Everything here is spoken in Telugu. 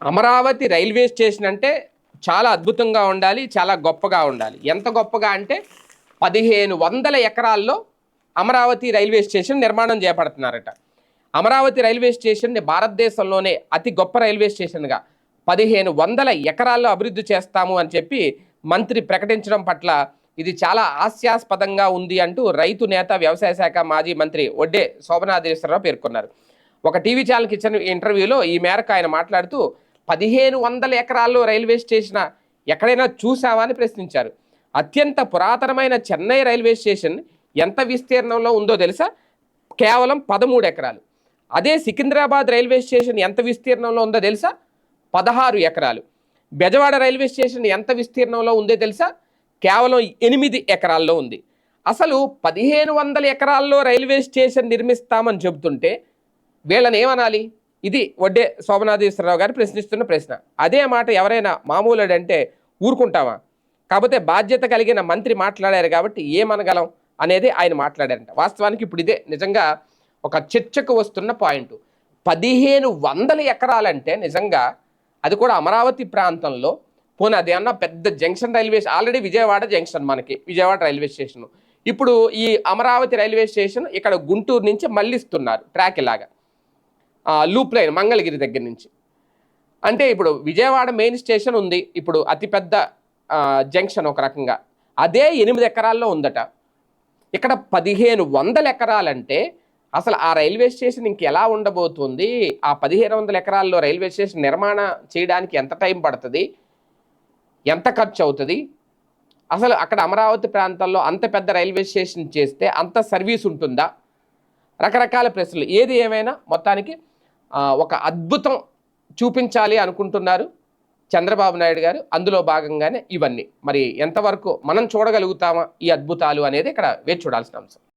అమరావతి రైల్వే స్టేషన్ అంటే చాలా అద్భుతంగా ఉండాలి చాలా గొప్పగా ఉండాలి. ఎంత గొప్పగా అంటే పదిహేను వందల ఎకరాల్లో అమరావతి రైల్వే స్టేషన్ నిర్మాణం చేపడుతున్నారట. అమరావతి రైల్వే స్టేషన్ని భారతదేశంలోనే అతి గొప్ప రైల్వే స్టేషన్గా పదిహేను వందల ఎకరాల్లో అభివృద్ధి చేస్తాము అని చెప్పి మంత్రి ప్రకటించడం పట్ల ఇది చాలా హాస్యాస్పదంగా ఉంది అంటూ రైతు నేత వ్యవసాయ శాఖ మాజీ మంత్రి ఒడ్డే శోభనాథేశ్వరరావు పేర్కొన్నారు. ఒక టీవీ ఛానల్కి ఇచ్చిన ఇంటర్వ్యూలో ఈ మేరకు ఆయన మాట్లాడుతూ పదిహేను వందల ఎకరాల్లో రైల్వే స్టేషన్ ఎక్కడైనా చూసావా అని ప్రశ్నించారు. అత్యంత పురాతనమైన చెన్నై రైల్వే స్టేషన్ ఎంత విస్తీర్ణంలో ఉందో తెలుసా? కేవలం పదమూడు ఎకరాలు. అదే సికింద్రాబాద్ రైల్వే స్టేషన్ ఎంత విస్తీర్ణంలో ఉందో తెలుసా? పదహారు ఎకరాలు. బెజవాడ రైల్వే స్టేషన్ ఎంత విస్తీర్ణంలో ఉందో తెలుసా? కేవలం ఎనిమిది ఎకరాల్లో ఉంది. అసలు పదిహేను వందల ఎకరాల్లో రైల్వే స్టేషన్ నిర్మిస్తామని చెబుతుంటే వీళ్ళని ఏమనాలి? ఇది వడ్డే శోభనాథేశ్వరరావు గారు ప్రశ్నిస్తున్న ప్రశ్న. అదే మాట ఎవరైనా మామూలుడంటే ఊరుకుంటామా? కాకపోతే బాధ్యత కలిగిన మంత్రి మాట్లాడారు కాబట్టి ఏమనగలం అనేది ఆయన మాట్లాడారంట. వాస్తవానికి ఇప్పుడు ఇదే నిజంగా ఒక చర్చకు వస్తున్న పాయింట్. పదిహేను వందల ఎకరాలంటే నిజంగా అది కూడా అమరావతి ప్రాంతంలో. పోనీ అన్న పెద్ద junction railway already Vijayawada junction మనకి విజయవాడ రైల్వే స్టేషన్. ఇప్పుడు ఈ అమరావతి రైల్వే స్టేషన్ ఇక్కడ గుంటూరు నుంచి మళ్ళిస్తున్నారు ట్రాక్ ఇలాగా. లూప్ లైన్ మంగళగిరి దగ్గర నుంచి. అంటే ఇప్పుడు విజయవాడ మెయిన్ స్టేషన్ ఉంది. ఇప్పుడు అతిపెద్ద జంక్షన్ ఒక రకంగా. అదే ఎనిమిది ఎకరాల్లో ఉందట. ఇక్కడ పదిహేను వందల ఎకరాలంటే అసలు ఆ రైల్వే స్టేషన్ ఇంకెలా ఉండబోతుంది? ఆ పదిహేను వందల ఎకరాల్లో రైల్వే స్టేషన్ నిర్మాణం చేయడానికి ఎంత టైం పడుతుంది? ఎంత ఖర్చు అవుతుంది? అసలు అక్కడ అమరావతి ప్రాంతాల్లో అంత పెద్ద రైల్వే స్టేషన్ చేస్తే అంత సర్వీస్ ఉంటుందా? రకరకాల ప్రశ్నలు. ఏది ఏమైనా మొత్తానికి ఒక అద్భుతం చూపించాలి అనుకుంటున్నారు చంద్రబాబు నాయుడు గారు. అందులో భాగంగానే ఇవన్నీ. మరి ఎంతవరకు మనం చూడగలుగుతామా ఈ అద్భుతాలు అనేది ఇక్కడ వేచి చూడాల్సిన అంశం.